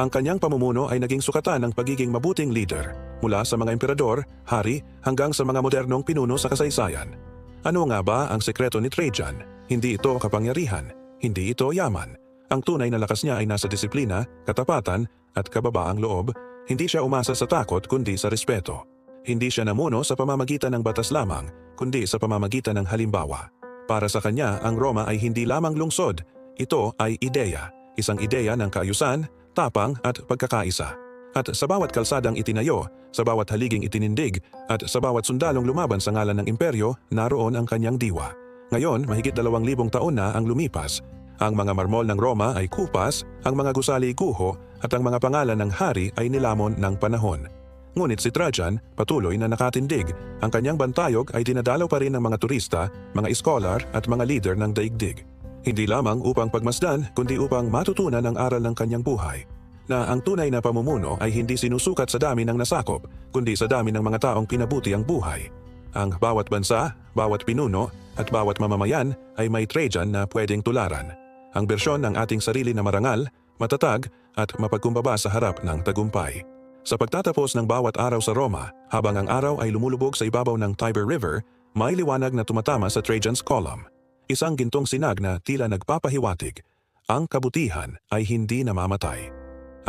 Ang kanyang pamumuno ay naging sukatan ng pagiging mabuting leader mula sa mga emperador, hari hanggang sa mga modernong pinuno sa kasaysayan. Ano nga ba ang sekreto ni Trajan? Hindi ito kapangyarihan, hindi ito yaman. Ang tunay na lakas niya ay nasa disiplina, katapatan at kababaang loob. Hindi siya umasa sa takot kundi sa respeto. Hindi siya namuno sa pamamagitan ng batas lamang, kundi sa pamamagitan ng halimbawa. Para sa kanya, ang Roma ay hindi lamang lungsod. Ito ay ideya, isang ideya ng kaayusan, tapang at pagkakaisa. At sa bawat kalsadang itinayo, sa bawat haliging itinindig, at sa bawat sundalong lumaban sa ngalan ng imperyo, naroon ang kanyang diwa. Ngayon, mahigit dalawang libong taon na ang lumipas. Ang mga marmol ng Roma ay kupas, ang mga gusali guho, at ang mga pangalan ng hari ay nilamon ng panahon. Ngunit si Trajan patuloy na nakatindig. Ang kanyang bantayog ay dinadalaw pa rin ng mga turista, mga scholar at mga leader ng daigdig. Hindi lamang upang pagmasdan, kundi upang matutunan ang aral ng kanyang buhay. Na ang tunay na pamumuno ay hindi sinusukat sa dami ng nasakop, kundi sa dami ng mga taong pinabuti ang buhay. Ang bawat bansa, bawat pinuno, at bawat mamamayan ay may Trajan na pwedeng tularan. Ang bersyon ng ating sarili na marangal, matatag, at mapagkumbaba sa harap ng tagumpay. Sa pagtatapos ng bawat araw sa Roma, habang ang araw ay lumulubog sa ibabaw ng Tiber River, may liwanag na tumatama sa Trajan's Column. Isang gintong sinag na tila nagpapahiwatig. Ang kabutihan ay hindi namamatay.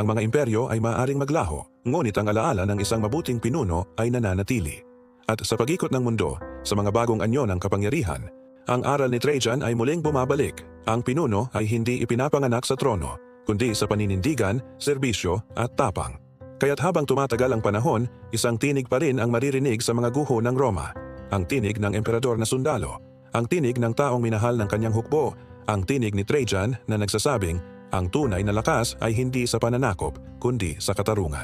Ang mga imperyo ay maaring maglaho, ngunit ang alaala ng isang mabuting pinuno ay nananatili. At sa pagikot ng mundo, sa mga bagong anyo ng kapangyarihan, ang aral ni Trajan ay muling bumabalik. Ang pinuno ay hindi ipinapanganak sa trono, kundi sa paninindigan, serbisyo at tapang. Kaya't habang tumatagal ang panahon, isang tinig pa rin ang maririnig sa mga guho ng Roma. Ang tinig ng emperador na sundalo, ang tinig ng taong minahal ng kanyang hukbo, ang tinig ni Trajan na nagsasabing, ang tunay na lakas ay hindi sa pananakop, kundi sa katarungan.